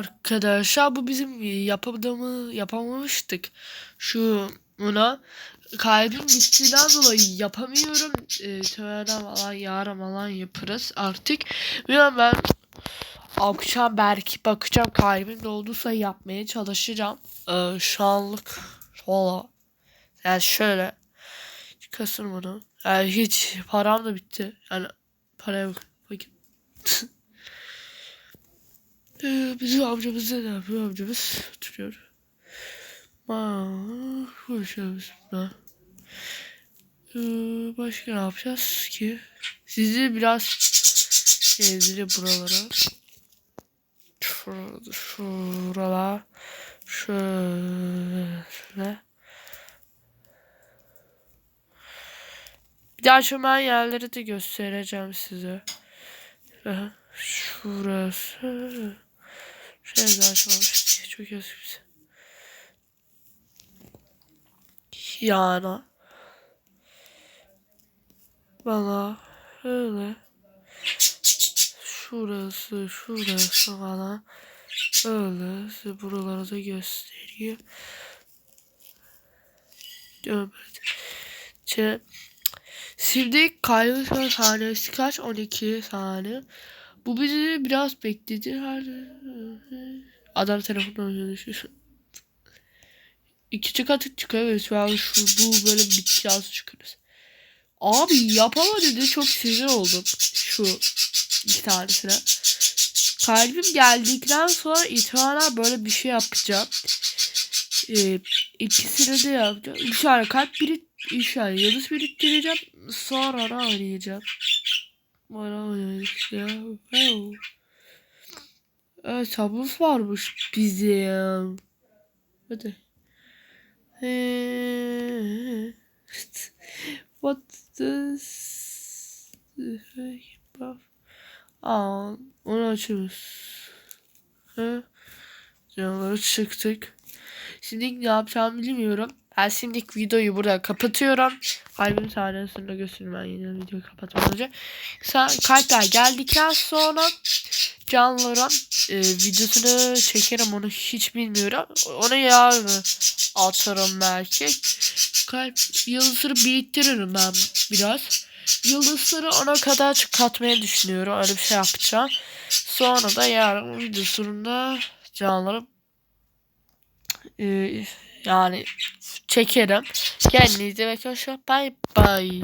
Arkadaşlar bu bizim yapamadığımı yapamamıştık. Şu buna kalbim gittiğinden dolayı yapamıyorum. Ee, Tören falan yarın falan yaparız artık. Bilmiyorum ben akşam belki bakacağım kalbim dolduysa yapmaya çalışacağım. Ee, şu anlık valla yani şöyle çıkasın bunu. Yani hiç param da bitti. Yani paraya bak. Bakayım. Ee, bizim amcamız ne yapıyor? Amcamız oturuyor. Konuşuyoruz. Ha. Ee, başka ne yapacağız ki? Sizi biraz gezdireyim buralara. Şurada, şuralar. Şöyle. Bir daha ben yerleri de göstereceğim size. Şurası. Şöyle açmamış. Çok eski bir şey. Yani. Bana öyle. Şurası, şurası bana öyle. Size buraları da gösteriyor. Evet. Şimdi kaybı saniyesi kaç? 12 saniye. Bu bizi biraz bekledi. Adam telefonla konuşuyor. İkinci katı çıkıyoruz. Ben şu bu böyle bitki yazı çıkarız. Abi yapama dedi çok sinir oldum. Şu iki tanesine. Kalbim geldikten sonra itibaren böyle bir şey yapacağım. Ee, ikisini de yapacağım. Üç tane kalp biri, üç tane yıldız biriktireceğim. Sonra oynayacağım? Bana oynayacağım. Wow. Evet sabus varmış bizim. Hadi. What does Aa, onu açıyoruz. Ha? Canları çıktık. Şimdi ne yapacağımı bilmiyorum. Ben şimdi videoyu burada kapatıyorum. Kalbim sahnesinde göstereyim ben yine videoyu kapatmadan önce. Kalpler geldikten sonra canlıların e, videosunu çekerim onu hiç bilmiyorum. Onu yarın atarım belki. Kalp yıldızları biriktiririm ben biraz. Yıldızları ona kadar katmaya düşünüyorum. Öyle bir şey yapacağım. Sonra da yarın videosunda canlıları e, yani çekerim. Kendinize bakın. Bye bye.